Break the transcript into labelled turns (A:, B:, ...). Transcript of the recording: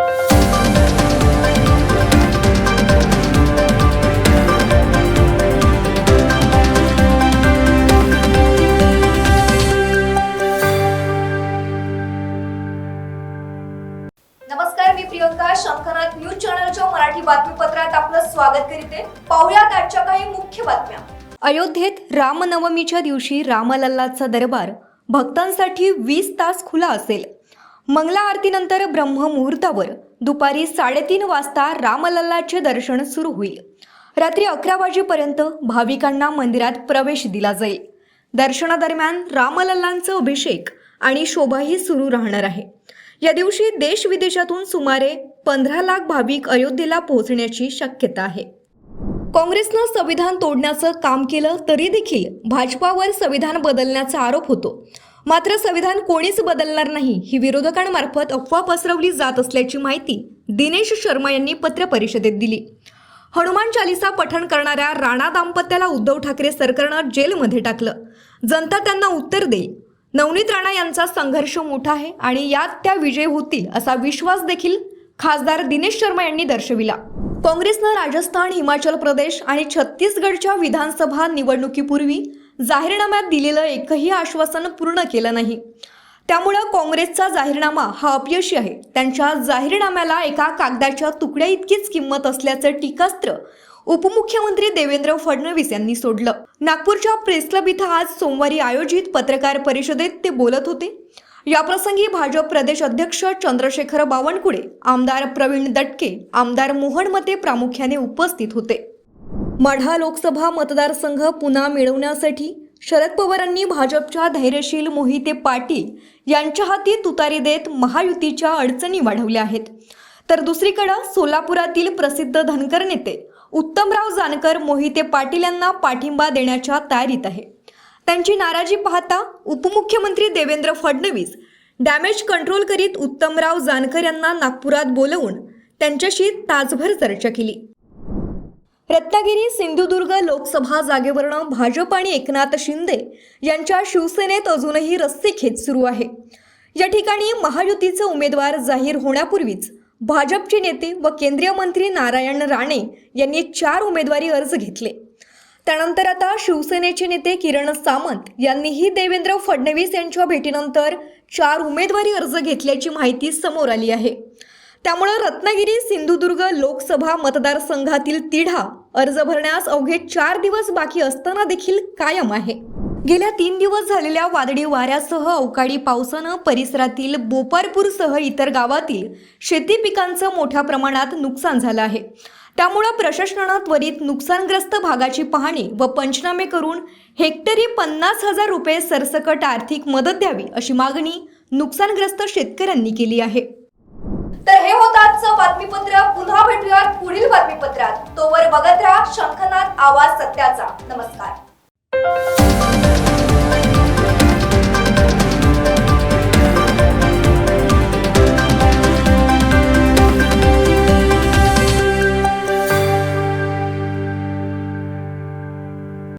A: नमस्कार मी प्रियंका शंखनाथ न्यूज चॅनलच्या मराठी बातमीपत्रात आपलं स्वागत करीते. पाहुयात आजच्या काही मुख्य बातम्या. अयोध्येत रामनवमीच्या दिवशी रामलल्लाचा दरबार भक्तांसाठी वीस तास खुला असेल. मंगला आरतीनंतर ब्रह्ममुहूर्तावर दुपारी साडेतीन वाजता रामलल्लाचे दर्शन सुरू होईल. रात्री अकरा वाजेपर्यंत भाविकांना मंदिरात प्रवेश दिला जाईल. दर्शनादरम्यान रामलल्लांचा अभिषेक आणि शोभाही सुरू राहणार आहे. या दिवशी देश विदेशातून सुमारे पंधरा लाख भाविक अयोध्येला पोहोचण्याची शक्यता आहे. काँग्रेसनं संविधान तोडण्याचं काम केलं तरी देखील भाजपावर संविधान बदलण्याचा आरोप होतो. मात्र संविधान कोणीच बदलणार नाही ही विरोधकांमार्फत अफवा पसरवली जात असल्याची माहिती दिनेश शर्मा यांनी पत्रपरिषदेत दिली. हनुमान चालिसा पठण करणाऱ्या राणा दाम्पत्याला उद्धव ठाकरे सरकारनं जेलमध्ये टाकलं. जनता त्यांना उत्तर देईल. नवनीत राणा यांचा संघर्ष मोठा आहे आणि यात त्या विजय होतील असा विश्वास देखील खासदार दिनेश शर्मा यांनी दर्शविला. काँग्रेसनं राजस्थान हिमाचल प्रदेश आणि छत्तीसगडच्या विधानसभा निवडणुकीपूर्वी जाहीरनाम्यात दिलेलं एकही आश्वासन पूर्ण केलं नाही. त्यामुळं काँग्रेसचा जाहीरनामा हा अपयशी आहे. त्यांच्या जाहीरनाम्याला एका कागदाच्या तुकड्या इतकीच किंमत असल्याचं टीकास्त्र उपमुख्यमंत्री देवेंद्र फडणवीस यांनी सोडलं. नागपूरच्या प्रेस क्लब इथं आज सोमवारी आयोजित पत्रकार परिषदेत ते बोलत होते. याप्रसंगी भाजप प्रदेश अध्यक्ष चंद्रशेखर बावनकुळे आमदार प्रवीण दटके आमदार मोहन मते प्रामुख्याने उपस्थित होते. मढा लोकसभा मतदारसंघ पुन्हा मिळवण्यासाठी शरद पवारांनी भाजपच्या धैर्यशील मोहिते पाटील यांच्या हाती तुतारी देत महायुतीच्या अडचणी वाढवल्या आहेत. तर दुसरीकडं सोलापुरातील प्रसिद्ध धनकर नेते उत्तमराव जानकर मोहिते पाटील यांना पाठिंबा देण्याच्या तयारीत आहे. त्यांची नाराजी पाहता उपमुख्यमंत्री देवेंद्र फडणवीस डॅमेज कंट्रोल करीत उत्तमराव जानकर यांना नागपुरात बोलवून त्यांच्याशी तासभर चर्चा केली. रत्नागिरी सिंधुदुर्ग लोकसभा जागेवरनं भाजप आणि एकनाथ शिंदे यांच्या शिवसेनेत अजूनही रस्सेखेच सुरू आहे. या ठिकाणी महायुतीचे उमेदवार जाहीर होण्यापूर्वीच भाजपचे नेते व केंद्रीय मंत्री नारायण राणे यांनी चार उमेदवारी अर्ज घेतले. त्यानंतर आता शिवसेनेचे नेते किरण सामंत यांनीही देवेंद्र फडणवीस यांच्या भेटीनंतर चार उमेदवारी अर्ज घेतल्याची माहिती समोर आली आहे. त्यामुळं रत्नागिरी सिंधुदुर्ग लोकसभा मतदारसंघातील तिढा अर्ज भरण्यास अवघे चार दिवस बाकी असताना देखील कायम आहे. गेल्या तीन दिवस झालेल्या वादळी वाऱ्यासह अवकाळी पावसानं परिसरातील बोपारपूरसह इतर गावातील शेती पिकांचं मोठ्या प्रमाणात नुकसान झालं आहे. त्यामुळं प्रशासनानं त्वरित नुकसानग्रस्त भागाची पाहणी व पंचनामे करून हेक्टरी पन्नास हजार रुपये सरसकट आर्थिक मदत द्यावी अशी मागणी नुकसानग्रस्त शेतकऱ्यांनी केली आहे. तर हे होतं आजचं बातमीपत्र. पुन्हा भेटूयात पुढील बातमीपत्रात. तोवर बघत राहा शंखनाथ आवाज सत्याचा. नमस्कार.